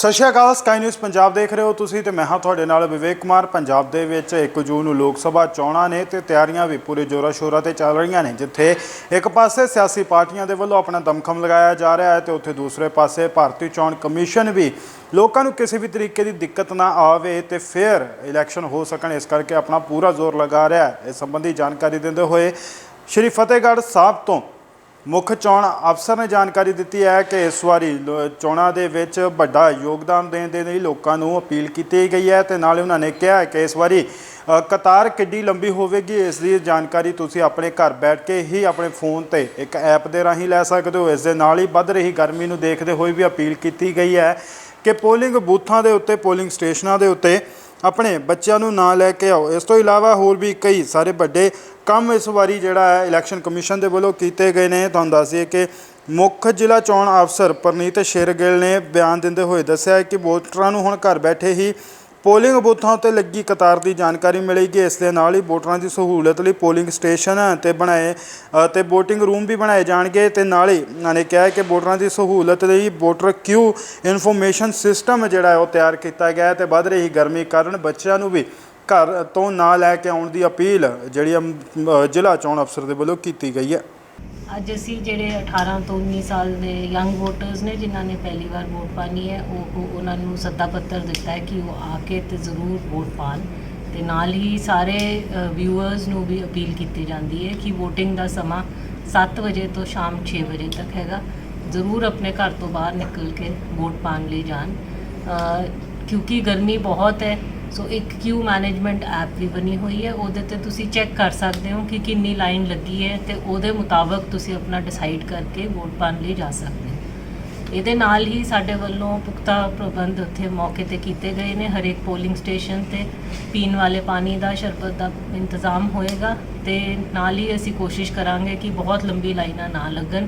ਸਤਿ ਸ਼੍ਰੀ ਅਕਾਲ ਸਕਾਈ ਨਿਊਜ਼ ਪੰਜਾਬ ਦੇਖ ਰਹੇ ਹੋ ਤੁਸੀਂ ਤੇ ਮੈਂ ਹਾਂ ਤੁਹਾਡੇ ਨਾਲ ਵਿਵੇਕ ਕੁਮਾਰ। ਪੰਜਾਬ ਦੇ ਵਿੱਚ 1 ਜੂਨ ਨੂੰ ਲੋਕ ਸਭਾ ਚੋਣਾਂ ਨੇ ਤੇ ਤਿਆਰੀਆਂ ਵੀ ਪੂਰੇ ਜੋਰਾਂ ਸ਼ੋਰਾਂ ਤੇ ਚੱਲ ਰਹੀਆਂ ਨੇ, ਜਿੱਥੇ ਇੱਕ ਪਾਸੇ ਸਿਆਸੀ ਪਾਰਟੀਆਂ ਦੇ ਵੱਲੋਂ ਆਪਣਾ ਦਮਖਮ ਲਗਾਇਆ ਜਾ ਰਿਹਾ ਹੈ ਤੇ ਉੱਥੇ ਦੂਸਰੇ ਪਾਸੇ ਭਾਰਤੀ ਚੋਣ ਕਮਿਸ਼ਨ ਵੀ ਲੋਕਾਂ ਨੂੰ ਕਿਸੇ ਵੀ ਤਰੀਕੇ ਦੀ ਦਿੱਕਤ ਨਾ ਆਵੇ ਤੇ ਫੇਅਰ ਇਲੈਕਸ਼ਨ ਹੋ ਸਕਣ, ਇਸ ਕਰਕੇ ਆਪਣਾ ਪੂਰਾ ਜ਼ੋਰ ਲਗਾ ਰਿਹਾ ਹੈ। ਇਸ ਸੰਬੰਧੀ ਜਾਣਕਾਰੀ ਦਿੰਦੇ ਹੋਏ ਸ਼੍ਰੀ ਫਤਿਹਗੜ੍ਹ ਸਾਹਿਬ ਤੋਂ ਮੁੱਖ ਚੋਣ ਅਫਸਰ ਨੇ ਜਾਣਕਾਰੀ ਦਿੱਤੀ ਹੈ ਕਿ ਇਸ ਵਾਰੀ ਲੋ- ਚੋਣਾਂ ਦੇ ਵਿੱਚ ਵੱਡਾ ਯੋਗਦਾਨ ਦੇਣ ਦੇ ਲਈ ਲੋਕਾਂ ਨੂੰ ਅਪੀਲ ਕੀਤੀ ਗਈ ਹੈ ਤੇ ਨਾਲੇ ਉਹਨਾਂ ਨੇ ਕਿਹਾ ਹੈ ਕਿ ਇਸ ਵਾਰੀ ਅ, ਕਤਾਰ ਕਿੱਡੀ ਲੰਬੀ ਹੋਵੇਗੀ ਇਸ ਦੀ ਜਾਣਕਾਰੀ ਤੁਸੀਂ ਆਪਣੇ ਘਰ ਬੈਠ ਕੇ ਹੀ ਆਪਣੇ ਫੋਨ ਤੇ ਇੱਕ ਐਪ ਦੇ ਰਾਹੀਂ ਲੈ ਸਕਦੇ ਹੋ। ਇਸ ਦੇ ਨਾਲ ਹੀ ਵੱਧ ਰਹੀ ਗਰਮੀ ਨੂੰ ਦੇਖਦੇ ਹੋਏ ਵੀ ਅਪੀਲ ਕੀਤੀ ਗਈ ਹੈ ਕਿ ਪੋਲਿੰਗ ਬੂਥਾਂ ਦੇ ਉੱਤੇ ਪੋਲਿੰਗ ਸਟੇਸ਼ਨਾਂ ਦੇ ਉੱਤੇ ਆਪਣੇ ਬੱਚਿਆਂ ਨੂੰ ਨਾ ਲੈ ਕੇ ਆਓ। ਇਸ ਤੋਂ ਇਲਾਵਾ ਹੋਰ ਵੀ ਕਈ ਸਾਰੇ ਵੱਡੇ ਕੰਮ ਇਸ ਵਾਰੀ ਜਿਹੜਾ ਹੈ, ਇਲੈਕਸ਼ਨ ਕਮਿਸ਼ਨ ਦੇ ਵੱਲੋਂ ਕੀਤੇ ਗਏ ਨੇ। ਤੁਹਾਨੂੰ ਦੱਸ ਕਿ ਮੁੱਖ ਜ਼ਿਲ੍ਹਾ ਚੋਣ ਅਫਸਰ ਪਰਨੀਤ ਸ਼ੇਰਗਿੱਲ ਨੇ ਬਿਆਨ ਦਿੰਦੇ ਹੋਏ ਦੱਸਿਆ ਕਿ ਵੋਟਰਾਂ ਨੂੰ ਹੁਣ ਘਰ ਬੈਠੇ ਹੀ ਪੋਲਿੰਗ ਬੂਥਾਂ ਉੱਤੇ ਲੱਗੀ ਕਤਾਰ ਦੀ ਜਾਣਕਾਰੀ ਮਿਲੇਗੀ। ਇਸ ਦੇ ਨਾਲ ਹੀ ਵੋਟਰਾਂ ਦੀ ਸਹੂਲਤ ਲਈ ਪੋਲਿੰਗ ਸਟੇਸ਼ਨ ਤੇ ਬਣਾਏ ਅ, ਤੇ VOTING ਰੂਮ ਵੀ ਬਣਾਏ ਜਾਣਗੇ ਤੇ ਨਾਲ ਹੀ ਉਹਨਾਂ ਨੇ ਕਿਹਾ ਕਿ ਵੋਟਰਾਂ ਦੀ ਸਹੂਲਤ ਲਈ ਵੋਟਰ ਕਿਊ ਇਨਫੋਰਮੇਸ਼ਨ ਸਿਸਟਮ ਜਿਹੜਾ ਹੈ ਉਹ ਤਿਆਰ ਕੀਤਾ ਗਿਆ ਹੈ ਤੇ ਵੱਧ ਰਹੀ ਗਰਮੀ ਕਾਰਨ ਬੱਚਿਆਂ ਨੂੰ ਵੀ ਘਰ ਤੋਂ ਨਾ ਲੈ ਕੇ ਆਉਣ ਦੀ ਅਪੀਲ ਜਿਹੜੀ ਅਮ, ਜ਼ਿਲ੍ਹਾ ਚੋਣ ਅਫਸਰ ਦੇ ਵੱਲੋਂ ਕੀਤੀ ਗਈ ਹੈ। ਅੱਜ ਅਸੀਂ ਜਿਹੜੇ 18 ਤੋਂ 19 ਸਾਲ ਦੇ ਯੰਗ ਵੋਟਰਸ ਨੇ, ਜਿਨ੍ਹਾਂ ਨੇ ਪਹਿਲੀ ਵਾਰ ਵੋਟ ਪਾਣੀ ਹੈ, ਉਹ ਉਹਨਾਂ ਨੂੰ ਸੱਦਾ ਪੱਤਰ ਦਿੱਤਾ ਹੈ ਕਿ ਉਹ ਆ ਕੇ ਤੇ ਜ਼ਰੂਰ ਵੋਟ ਪਾਣ ਤੇ ਨਾਲ ਹੀ ਸਾਰੇ ਵਿਊਅਰਸ ਨੂੰ ਵੀ ਅਪੀਲ ਕੀਤੀ ਜਾਂਦੀ ਹੈ ਕਿ VOTING ਦਾ ਸਮਾਂ 7 ਵਜੇ ਤੋਂ ਸ਼ਾਮ 6 ਵਜੇ ਤੱਕ ਹੈਗਾ। ਜ਼ਰੂਰ ਆਪਣੇ ਘਰ ਤੋਂ ਬਾਹਰ ਨਿਕਲ ਕੇ ਵੋਟ ਪਾਣ ਲਈ ਜਾਣ। ਕਿਉਂਕਿ ਗਰਮੀ ਬਹੁਤ ਹੈ ਸੋ ਇੱਕ ਕਿਊ ਮੈਨੇਜਮੈਂਟ ਐਪ ਵੀ ਬਣੀ ਹੋਈ ਹੈ, ਉਹਦੇ ਤੇ ਤੁਸੀਂ ਚੈੱਕ ਕਰ ਸਕਦੇ ਹੋ ਕਿ ਕਿੰਨੀ ਲਾਈਨ ਲੱਗੀ ਹੈ ਤੇ ਉਹਦੇ ਮੁਤਾਬਕ ਤੁਸੀਂ ਆਪਣਾ ਡਿਸਾਈਡ ਕਰਕੇ ਵੋਟ ਪਾਉਣ ਲਈ ਜਾ ਸਕਦੇ ਹੋ। ਇਹਦੇ ਨਾਲ ਹੀ ਸਾਡੇ ਵੱਲੋਂ ਪੁਖਤਾ ਪ੍ਰਬੰਧ ਉੱਥੇ ਮੌਕੇ ਤੇ ਕੀਤੇ ਗਏ ਨੇ। ਹਰੇਕ ਪੋਲਿੰਗ ਸਟੇਸ਼ਨ ਤੇ ਪੀਣ ਵਾਲੇ ਪਾਣੀ ਦਾ, ਸ਼ਰਬਤ ਦਾ ਇੰਤਜ਼ਾਮ ਹੋਏਗਾ ਤੇ ਨਾਲ ਹੀ ਅਸੀਂ ਕੋਸ਼ਿਸ਼ ਕਰਾਂਗੇ ਕਿ ਬਹੁਤ ਲੰਬੀ ਲਾਈਨਾਂ ਨਾ ਲੱਗਣ।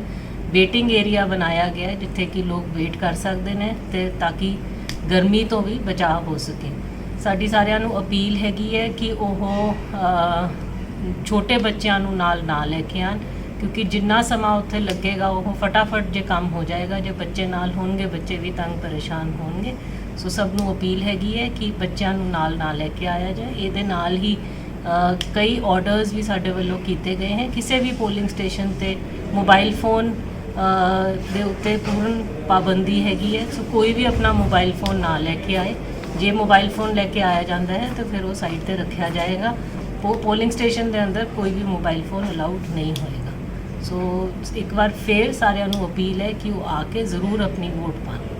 ਵੇਟਿੰਗ ਏਰੀਆ ਬਣਾਇਆ ਗਿਆ ਜਿੱਥੇ ਕਿ ਲੋਕ ਵੇਟ ਕਰ ਸਕਦੇ ਨੇ ਤੇ ਤਾਂ ਕਿ ਗਰਮੀ ਤੋਂ ਵੀ ਬਚਾਅ ਹੋ ਸਕੇ। ਸਾਡੀ ਸਾਰਿਆਂ ਨੂੰ ਅਪੀਲ ਹੈਗੀ ਹੈ ਕਿ ਉਹ ਛੋਟੇ ਬੱਚਿਆਂ ਨੂੰ ਨਾਲ ਨਾ ਲੈ ਕੇ ਆਣ, ਕਿਉਂਕਿ ਜਿੰਨਾ ਸਮਾਂ ਉੱਥੇ ਲੱਗੇਗਾ, ਉਹ ਫਟਾਫਟ ਜੇ ਕੰਮ ਹੋ ਜਾਏਗਾ, ਜੇ ਬੱਚੇ ਨਾਲ ਹੋਣਗੇ, ਬੱਚੇ ਵੀ ਤੰਗ ਪਰੇਸ਼ਾਨ ਹੋਣਗੇ। ਸੋ ਸਭ ਨੂੰ ਅਪੀਲ ਹੈਗੀ ਹੈ ਕਿ ਬੱਚਿਆਂ ਨੂੰ ਨਾਲ ਨਾ ਲੈ ਕੇ ਆਇਆ ਜਾਏ। ਇਹਦੇ ਨਾਲ ਹੀ ਕਈ ਆਰਡਰਸ ਵੀ ਸਾਡੇ ਵੱਲੋਂ ਕੀਤੇ ਗਏ ਹਨ ਕਿਸੇ ਵੀ ਪੋਲਿੰਗ ਸਟੇਸ਼ਨ ਤੇ ਮੋਬਾਈਲ ਫੋਨ ਦੇ ਉੱਤੇ ਪੂਰਨ ਪਾਬੰਦੀ ਹੈਗੀ ਹੈ। ਸੋ ਕੋਈ ਵੀ ਆਪਣਾ ਮੋਬਾਈਲ ਫੋਨ ਨਾ ਲੈ ਕੇ ਆਏ। ਜੇ ਮੋਬਾਈਲ ਫੋਨ ਲੈ ਕੇ ਆਇਆ ਜਾਂਦਾ ਹੈ, ਤਾਂ ਫਿਰ ਉਹ ਸਾਈਡ ਤੇ ਰੱਖਿਆ ਜਾਏਗਾ। ਪੋ ਪੋਲਿੰਗ ਸਟੇਸ਼ਨ ਦੇ ਅੰਦਰ ਕੋਈ ਵੀ ਮੋਬਾਈਲ ਫੋਨ ਅਲਾਉਡ ਨਹੀਂ ਹੋਏਗਾ। ਸੋ ਇੱਕ ਵਾਰ ਫੇਰ ਸਾਰਿਆਂ ਨੂੰ ਅਪੀਲ ਹੈ ਕਿ ਉਹ ਆ ਕੇ ਜ਼ਰੂਰ ਆਪਣੀ ਵੋਟ ਪਾਣ